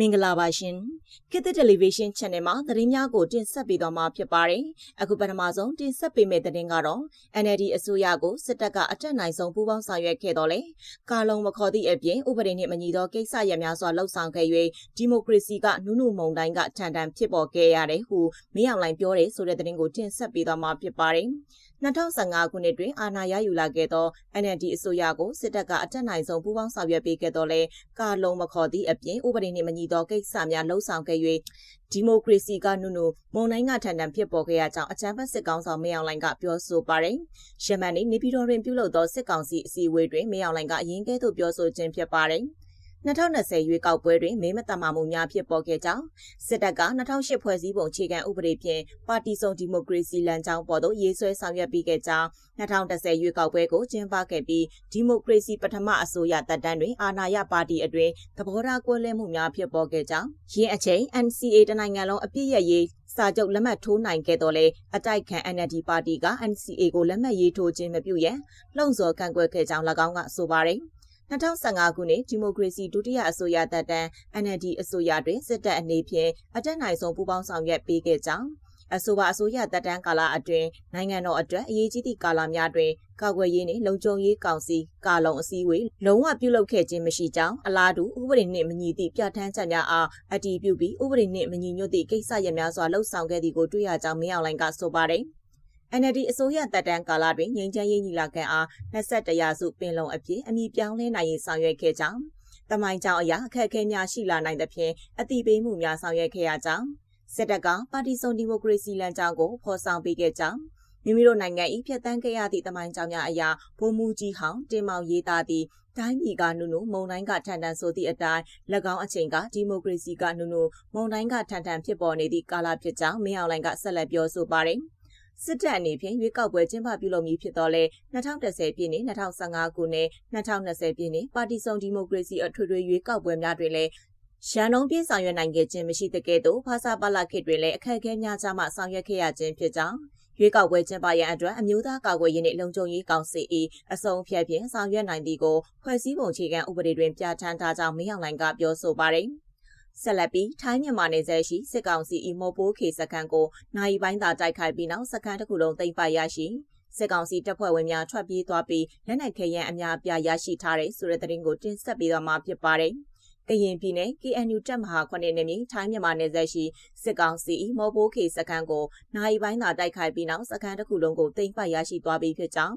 မင်္ဂလာပါရှင်ခေတ်သစ်တယ်လီဗီရှင်း channel မှာသတင်းများကိုတင်ဆက်ပေးသွားမှာဖြစ်ပါတယ်အခုပထမဆုံးတင်ဆက်ပေးမယ့်သတင်းကတော့ NLD အစိုးရကိုစစ်တပ်ကအထက်နိုင်ဆုံးပူးပေါင်းဆောင်ရွက်ခဲ့တော်လဲကာလုံမခေါ်သည့်အပြင်ဥပဒေနှင့်မညီသောကိစ္စရပ်များစွာလှုပ်ဆောင်ခဲ့၍ဒီမိုကရေစီကနုနုမုန်တိုင်းကထန်ထန်ဖြစ်ပေါ်ခဲ့ရတယ်ဟုမင်းအောင်လှိုင်ပြောတယ်ဆိုတဲ့သတင်းကိုတင်ဆက်ပေးသွားမှာဖြစ်ပါတယ်2015ခုနှစ်တွင်အာဏာရယူလာခဲ့သော NLD အစိုးရကိုစစ်တပ်ကအထက်နိုင်ဆုံးပူးပေါင်းဆောင်ရွက်ပေးခဲ့တော်လဲကာလုံမခေါ်သည့်အပြင်ဥပဒေနှင့်မညီသောကိစ္စများလှုံ့ဆော်ခဲ့၍ဒီမိုကရေစီကနုနုမုံတိုင်းကထန်ထန်ဖြစ်ပေါ်ခဲ့ရကြောင်းအကြမ်းဖက်စစ်ကောင်ဆောင်မင်းအောင်လှိုင်ကပြောဆိုပါတယ်။ရှမန်နေနေပြည်တော်တွင်ပြုလုပ်သောစစ်ကောင်စီအစည်းအဝေးတွင်မင်းအောင်လှိုင်ကအရင်ကဲ့သို့ပြောဆိုခြင်းဖြစ်ပါတယ်။ 2020ရွေးကောက်ပွဲတွင်မဲမတမာမှုများဖြစ်ပေါ်ခဲ့ကြောင်းစစ်တပ်က2008ဖွဲ့စည်းပုံအခြေခံဥပဒေဖြင့်ပါတီစုံဒီမိုကရေစီလမ်းကြောင်းပေါ်သို့ရေးဆွဲဆောင်ရွက်ပြီးခဲ့ကြောင်း2010ရွေးကောက်ပွဲကိုကျင်းပခဲ့ပြီးဒီမိုကရေစီပထမအစိုးရတပ်တန်းတွင်အာဏာရပါတီအတွင်းသဘောထားကွဲလွဲမှုများဖြစ်ပေါ်ခဲ့ကြောင်းရင်းအချိန် NCA တနိုင်ငံလုံးအပြည့်ရရေးစာချုပ်လက်မှတ်ထိုးနိုင်ခဲ့တော့လေအတိုက်ခံ NLD ပါတီက NCA ကိုလက်မှတ်ရေးထိုးခြင်းမပြုရန်လှုံ့ဆော်ကန့်ကွက်ခဲ့ကြောင်း၎င်းကဆိုပါတယ်။ 2015ခုနှစ်ဒီမိုကရေစီဒုတိယအစိုးရတပ်တန်း NLD အစိုးရတွင်စစ်တပ်အနေဖြင့်အတက်နိုင်ဆုံးပူးပေါင်းဆောင်ရွက်ပေးခဲ့ကြောင်းအဆိုပါအစိုးရတပ်တန်းကာလအတွင်းနိုင်ငံတော်အတွက်အရေးကြီးသည့်ကာလများတွင်ကာကွယ်ရေးနှင့်လုံခြုံရေးကောင်စီကာလုံအစည်းအဝေးလုံးဝပြုလုပ်ခဲ့ခြင်းမရှိကြောင်းအလားတူဥပဒေနှင့်မညီသည့်ပြဋ္ဌာန်းချက်များအားအတည်ပြုပြီးဥပဒေနှင့်မညီညွတ်သည့်ကိစ္စရပ်များစွာလှုပ်ဆောင်ခဲ့သည်ကိုတွေ့ရကြောင်းမင်းအောင်လှိုင်ကဆိုပါတယ်။ NLD အစိုးရတပ်တန်းကာလတွင်ငြိမ်းချမ်းရေးညီလာခံအား21ရာစုပင်လုံအဖြစ်အမိပြောင်းလဲနိုင်ရေးဆောင်ရွက်ခဲ့ကြောင်းတမိုင်းကြောင်အရာအခက်အခဲများရှိလာနိုင်သဖြင့်အတိပေးမှုများဆောင်ရွက်ခဲ့ရကြောင်းစစ်တပ်ကပါတီစုံဒီမိုကရေစီလမ်းကြောင်းကိုဖော်ဆောင်ပေးခဲ့ကြောင်းမိမိတို့နိုင်ငံ၏ဖျက်ဆီးခဲ့ရသည့်တမိုင်းကြောင်များအရာဘုံမူကြီးဟောင်းတင်မောင်ရေးသားသည့်တိုင်းပြည်ကနုနုမုံတိုင်းကထန်ထန်ဆိုသည့်အတိုင်း၎င်းအချိန်ကဒီမိုကရေစီကနုနုမုံတိုင်းကထန်ထန်ဖြစ်ပေါ်နေသည့်ကာလဖြစ်ကြောင်းမင်းအောင်လှိုင်ကဆက်လက်ပြောဆိုပါတယ်။ စစ်တပ်အနေဖြင့်ရွေးကောက်ပွဲကျင်းပပြုလုပ်မည်ဖြစ်တော့လဲ2010ပြည့်နှစ်2015ခုနှစ်2020ပြည့်နှစ်ပါတီစုံဒီမိုကရေစီအထွေထွေရွေးကောက်ပွဲများတွင်လည်းရန်ကုန်ပြည်ဆောင်ရွက်နိုင်ခဲ့ခြင်းမရှိတဲ့ကဲ့သို့ဖာစာပါလာခေတ်တွင်လည်းအခက်အခဲများကြားမှဆောင်ရွက်ခဲ့ရခြင်းဖြစ်ကြောင်းရွေးကောက်ပွဲကျင်းပရန်အတွက်အမျိုးသားကာကွယ်ရေးနှင့်လုံခြုံရေးကောင်စီ၏အစုံဖြတ်ဖြင့်ဆောင်ရွက်နိုင်သည်ကိုဖွဲ့စည်းပုံအခြေခံဥပဒေတွင်ပြဋ္ဌာန်းထားကြောင်းမင်းအောင်လှိုင်ကပြောဆိုပါရယ်။ ဆက်လက်ပြီးထိုင်းမြန်မာနယ်စပ်ရှိစစ်ကောင်စီအီမော်ပိုးခေစခန်းကိုနိုင်ပိုင်းသာတိုက်ခိုက်ပြီးနောက်စခန်းတစ်ခုလုံးသိမ်းပိုက်ရရှိစစ်ကောင်စီတပ်ဖွဲ့ဝင်များထွက်ပြေးသွားပြီးလက်နက်ခဲယမ်းအများအပြားရရှိထားတဲ့ဆိုတဲ့သတင်းကိုတင်ဆက်ပေးသွားမှာဖြစ်ပါတယ်။ကရင်ပြည်နယ် KNU တပ်မဟာခွနဲ့နေမြေထိုင်းမြန်မာနယ်စပ်ရှိစစ်ကောင်စီမော်ပိုးခေစခန်းကိုနိုင်ပိုင်းသာတိုက်ခိုက်ပြီးနောက်စခန်းတစ်ခုလုံးကိုသိမ်းပိုက်ရရှိသွားပြီးဖြစ်ကြောင်း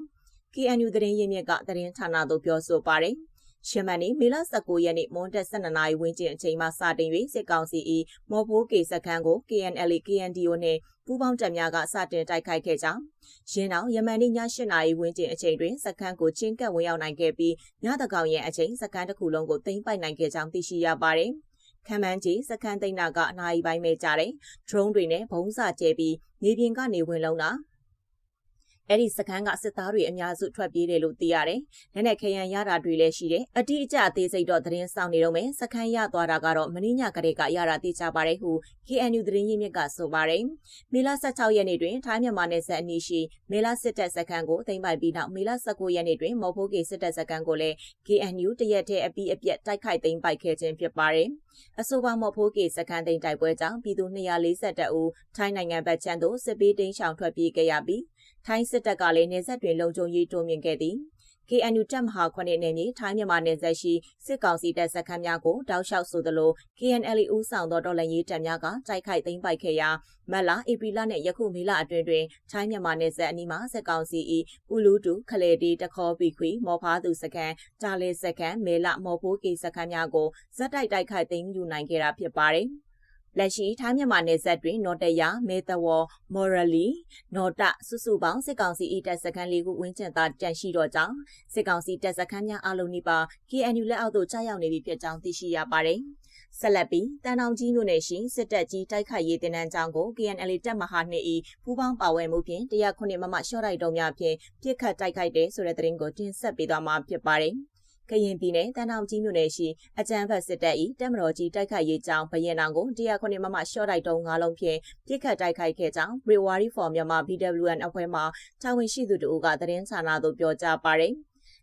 KNU သတင်းရင်းမြစ်ကသတင်းဌာနသို့ပြောဆိုပါတယ်။ ရှမန်နေမေလ19ရက်နေ့မွန်းတက်12နာရီဝန်းကျင်အချိန်မှစတင်၍စစ်ကောင်စီ၏မော်ဖိုးကေစခန်းကို KNL KNDO နှင့်ပူးပေါင်းတပ်များကစတင်တိုက်ခိုက်ခဲ့ကြောင်းရင်းအောင်ယမန်နေ့ည8နာရီဝန်းကျင်အချိန်တွင်စခန်းကိုချင်းကပ်ဝင်ရောက်နိုင်ခဲ့ပြီးညတကောင်ရဲ့အချိန်စခန်းတစ်ခုလုံးကိုသိမ်းပိုက်နိုင်ခဲ့ကြောင်းသိရှိရပါတယ်။ခမန်းကြီးစခန်းသိမ်းတာကအနာရီပိုင်းပဲကြာတယ်။ drone တွေနဲ့ဘုံစာကျဲပြီးနေပြင်ကနေဝင်လုံးတာ အဲ့ဒီစခန်းကစစ်သားတွေအများစုထွက်ပြေးတယ်လို့သိရတယ်။လက်နက်ခဲယမ်းရတာတွေလည်းရှိတယ်။အတိအကျအသေးစိတ်တော့သတင်းဆောင်နေတော့မယ်။စခန်းရသွားတာကတော့မင်းညကလေးကရတာသိကြပါတယ်ဟု KNU သတင်းရင်းမြစ်ကဆိုပါတယ်။မေလ16ရက်နေ့တွင်ထိုင်းမြန်မာနယ်စပ်အနီးရှိမေလစစ်တပ်စခန်းကိုသိမ်းပိုက်ပြီးနောက်မေလ19ရက်နေ့တွင်မော်ဖိုးကေစစ်တပ်စခန်းကိုလည်း KNU တရက်တည်းအပြီးအပြက်တိုက်ခိုက်သိမ်းပိုက်ခဲ့ခြင်းဖြစ်ပါတယ်။အဆိုပါမော်ဖိုးကေစခန်းသိမ်းတိုက်ပွဲကြောင့်ပြည်သူ242ဦးထိုင်းနိုင်ငံဘက်ခြမ်းသို့စစ်ပေးတိမ်းရှောင်ထွက်ပြေးခဲ့ရပြီး ထိုင်းစစ်တပ်ကလည်းနေဆက်တွင်လုံခြုံရေးတိုးမြင့်ခဲ့သည် KNU တပ်မဟာခွနဲ့နယ်မြေထိုင်းမြန်မာနယ်စပ်ရှိစစ်ကောင်စီတပ်စခန်းများကိုတောက်လျှောက်ဆိုသလို KNL ဦးဆောင်သောတော်လှန်ရေးတပ်များကတိုက်ခိုက်သိမ်းပိုက်ခဲ့ရာမက်လာဧပြီလနဲ့ယခုမေလအတွင်းတွင်ထိုင်းမြန်မာနယ်စပ်အနီးမှာစစ်ကောင်စီ၏ပူလူတူခလေတီတခေါ်ပီခွေမော်ဖားသူစခန်းတာလေစခန်းမေလမော်ဖိုးကေစခန်းများကိုဇက်တိုက်တိုက်ခိုက်သိမ်းယူနိုင်ခဲ့တာဖြစ်ပါတယ်။ လက်ရှိထိုင်းမြန်မာနယ်စပ်တွင်နော်တရမဲတဝေါ်မော်ရလီနော်တစုစုပေါင်းစစ်ကောင်စီတပ်စခန်းလေးခုဝင်းကျင်သာတန်ရှိတော့ကြောင်းစစ်ကောင်စီတပ်စခန်းများအလုံးနီးပါ KNU လက်အောက်သို့ကြားရောက်နေပြီဖြစ်ကြောင်းသိရှိရပါတယ်ဆက်လက်ပြီးတန်တောင်ကြီးမြို့နယ်ရှိစစ်တပ်ကြီးတိုက်ခိုက်ရေးတင်နန်းကြောင်းကို KNL တပ်မဟာနှစ်၏ပူးပေါင်းပါဝင်မှုဖြင့်109မမရှော့တိုက်တုံးများဖြင့်ပြစ်ခတ်တိုက်ခိုက်တဲ့ဆိုတဲ့သတင်းကိုတင်ဆက်ပေးသွားမှာဖြစ်ပါတယ်။ ကရင်ပြည်နယ်တန်တောင်ကြီးမြို့နယ်ရှိအကြမ်းဖက်စစ်တပ်၏တပ်မတော်ကြီးတိုက်ခိုက်ရေးကြောင်းဘရင်အောင်ကို109မမရှော့တိုက်တုံး၅လုံးဖြင့်ပြစ်ခတ်တိုက်ခိုက်ခဲ့ကြောင်း Brewery for Myanmar BWN အဖွဲ့မှတာဝန်ရှိသူတို့ကသတင်းဌာနသို့ပြောကြားပါရယ်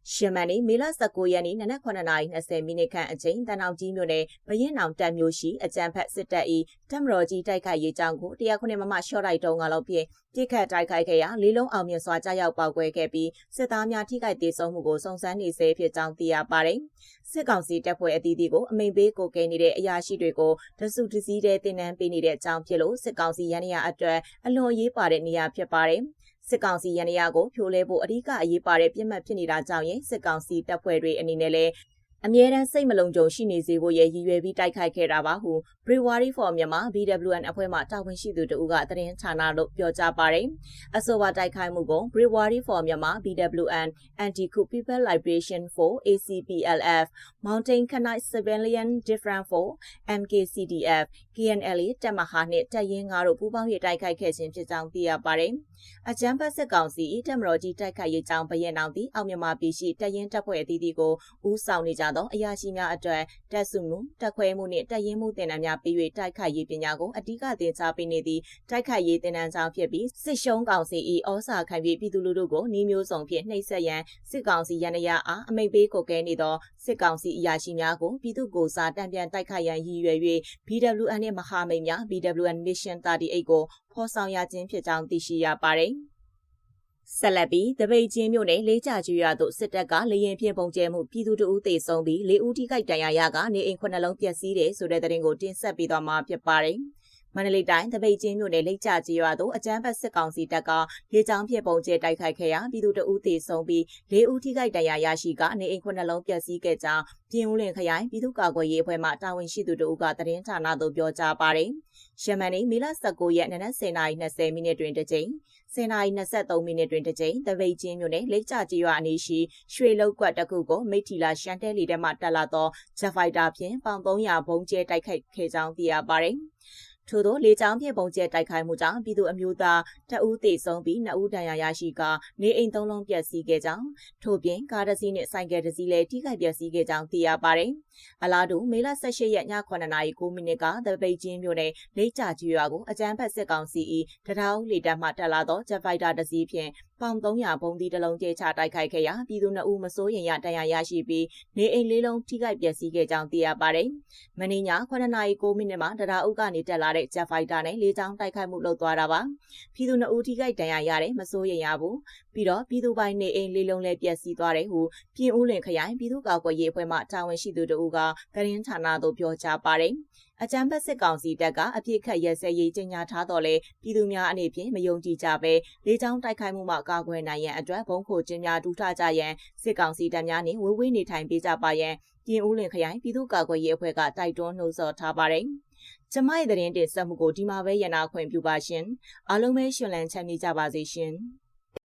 ရှမန်နေမေလ19ရက်နေ့နနက်9:20မိနစ်ခန့်အချိန်တန်အောင်ကြီးမြို့နယ်ဘရင်အောင်တပ်မျိုးရှိအကြံဖက်စစ်တပ်၏တပ်မတော်ကြီးတိုက်ခိုက်ရေးကြောင်းကို109မမရှော့လိုက်တုံးကလောက်ဖြင့်ပြစ်ခတ်တိုက်ခိုက်ခဲ့ရာလေးလုံးအောင်မြင်စွာကြားရောက်ပေါက်ကွဲခဲ့ပြီးစစ်သားများထိခိုက်ဒေဆုံးမှုကိုစုံစမ်းနေဆဲဖြစ်ကြောင်းသိရပါတယ်။စစ်ကောင်စီတပ်ဖွဲ့အသီးသီးကိုအမိန်ပေးကိုကဲနေတဲ့အရာရှိတွေကိုတစုတစည်းတဲ့တင်နန်းပေးနေတဲ့အကြောင်းဖြစ်လို့စစ်ကောင်စီရန်ရအတွက်အလွန်ရေးပါတဲ့နေရာဖြစ်ပါတယ်။ စစ်ကောင်စီရန်ရကိုဖြိုလဲဖို့အဓိကအရေးပါတဲ့ပြစ်မှတ်ဖြစ်နေတာကြောင့်ရင်စစ်ကောင်စီတပ်ဖွဲ့တွေအနေနဲ့လည်း အမြဲတမ်းစိတ်မလုံခြုံရှိနေစေဖို့ရည်ရွယ်ပြီးတိုက်ခိုက်ခဲ့တာပါဟု Brewery for Myanmar BWN အဖွဲ့မှတာဝန်ရှိသူတို့ကသတင်းဌာနလို့ပြောကြားပါတယ်။အဆိုပါတိုက်ခိုက်မှုကို Brewery for Myanmar BWN Anti-Coup People Liberation for ACPLF Mountain Knight Civilian Different for MKCDF KNL တပ်မဟာနှင့်တပ်ရင်း9တို့ပူးပေါင်းရေးတိုက်ခိုက်ခဲ့ခြင်းဖြစ်ကြောင်းသိရပါတယ်။အကြမ်းဖက်စစ်ကောင်စီတပ်မတော်ကြီးတိုက်ခိုက်ရေးကြောင်းဗရင်အောင်သည့်အောင်မြန်မာပြည်ရှိတပ်ရင်းတပ်ဖွဲ့အသီးသီးကိုဦးဆောင်နေကြသောအရာရှိများအတွက်တပ်စုမှုတပ်ခွဲမှုနှင့်တပ်ရင်းမှုတင်နန်းများပေး၍တိုက်ခိုက်ရေးပညာကိုအဓိကသင်ကြားပေးနေသည့်တိုက်ခိုက်ရေးတင်နန်းကြောင်းဖြစ်ပြီးစစ်ရှုံးကောင်စီ၏ဩစာခံပြီးပြည်သူလူထုကိုနှီးမျိုးစုံဖြင့်နှိပ်စက်ရန်စစ်ကောင်စီရန်ရအားအမိတ်ပေးကိုကဲနေသောစစ်ကောင်စီအရာရှိများကိုပြည်သူ့ကိုစားတံပြန်တိုက်ခိုက်ရန်ရည်ရွယ်၍ BWN နှင့်မဟာမိတ်များ BWN Mission 38ကိုဖော်ဆောင်ရခြင်းဖြစ်ကြောင်းသိရှိရပါတယ်။ ဆက်လက်ပြီးတပိတ်ချင်းမြို့နယ်လေးကြကျွရသို့စစ်တပ်ကလေရင်ဖြင့်ပုံကျဲမှုပြည်သူတအုပ်သေဆုံးပြီးလေးဦးထိခိုက်ဒဏ်ရာရကနေအိမ်ခုနှလုံးပျက်စီးတယ်ဆိုတဲ့သတင်းကိုတင်ဆက်ပေးသွားမှာဖြစ်ပါတယ်။မန္တလေးတိုင်းတပိတ်ချင်းမြို့နယ်လိတ်ချကြီးရွာသို့အကြမ်းဖက်စစ်ကောင်စီတပ်ကလေကြောင်းဖြင့်ပုံကျဲတိုက်ခိုက်ခဲ့ရာပြည်သူတအုပ်သေဆုံးပြီး၄ဦးထိခိုက်ဒဏ်ရာရရှိကနေအိမ်ခုနှလုံးပျက်စီးခဲ့ကြောင်းပြည်ဦးလင်ခရိုင်ပြည်သူ့ကာကွယ်ရေးအဖွဲ့မှတာဝန်ရှိသူတို့ကသတင်းဌာနသို့ပြောကြားပါတယ်။ ရှမန်နေမီလ19ရက်နေ့နက်10:20မိနစ်တွင်တစ်ကြိမ်10:23မိနစ်တွင်တစ်ကြိမ်တပိတ်ချင်းမြို့နယ်လိတ်ချကြီးရွာအနီးရှိရွှေလောက်ကွက်တစ်ခုကိုမိထီလာရှန်တဲလီထဲမှတက်လာသောဂျက်ဖိုက်တာဖြင့်ပေါင်300ဘုံကျဲတိုက်ခိုက်ခဲ့ကြောင်းသိရပါတယ်။ ထို့သောလေကြောင်းဖြင့်ပုံကျဲတိုက်ခိုက်မှုကြောင့်ပြည်သူအမျိုးသားတအူးသေဆုံးပြီးနှစ်ဦးဒဏ်ရာရရှိကနေအိမ်သုံးလုံးပျက်စီးခဲ့ကြောင်းထို့ပြင်ကားတစ်စီးနဲ့ဆိုင်ကယ်တစ်စီးလည်းထိခိုက်ပျက်စီးခဲ့ကြောင်းသိရပါတယ်။အလားတူမေလ18ရက်ည9:09မိနစ်ကသပိတ်ချင်းမြို့နယ်လေးကြကြီးရွာကိုအကြမ်းဖက်စစ်ကောင်စီ၏တရားဥလေတပ်မှတက်လာသောဂျက်ဖိုက်တာတစ်စီးဖြင့် ပေါင်300ဘုံသီးတစ်လုံးကျဲချတိုက်ခိုက်ခဲ့ရာပြည်သူနှစ်ဦးမစိုးရိမ်ရဒဏ်ရာရရှိပြီးနေအိမ်လေးလုံးထိခိုက်ပျက်စီးခဲ့ကြောင်းသိရပါတယ်။မင်းည9:09မိနစ်မှာတရားဥကနေတက်လာတဲ့ဂျက်ဖိုက်တာနဲ့လေးချောင်းတိုက်ခိုက်မှုလုပ်သွားတာပါ။ပြည်သူနှစ်ဦးထိခိုက်ဒဏ်ရာရတယ်မစိုးရိမ်ရဘူး။ပြီးတော့ပြည်သူပိုင်နေအိမ်လေးလုံးလည်းပျက်စီးသွားတယ်ဟုပြည်ဦးလင်ခရိုင်ပြည်သူ့ကာကွယ်ရေးအဖွဲ့မှတာဝန်ရှိသူတို့ကသတင်းဌာနသို့ပြောကြားပါတယ်။ အကြမ်းဖက်စစ်ကောင်စီတပ်ကအပြစ်ခတ်ရဲစဲရေးကြေညာထားတော့လေပြည်သူများအနေဖြင့်မယုံကြည်ကြပဲလေကြောင်းတိုက်ခိုက်မှုမှကာကွယ်နိုင်ရန်အတွက်ဘုံခိုကျင်းများဒူးထကြရန်စစ်ကောင်စီတပ်များနှင့်ဝေဝေးနေထိုင်ပေးကြပါရန်ပြင်ဦးလင်ခရိုင်ပြည်သူ့ကာကွယ်ရေးအဖွဲ့ကတိုက်တွန်းနှိုးဆော်ထားပါတယ်။ကျမရဲ့သတင်းတင်ဆက်မှုကိုဒီမှာပဲရနာခွင့်ပြုပါရှင်။အားလုံးပဲရှင်လန်းချမ်းမြေ့ကြပါစေရှင်။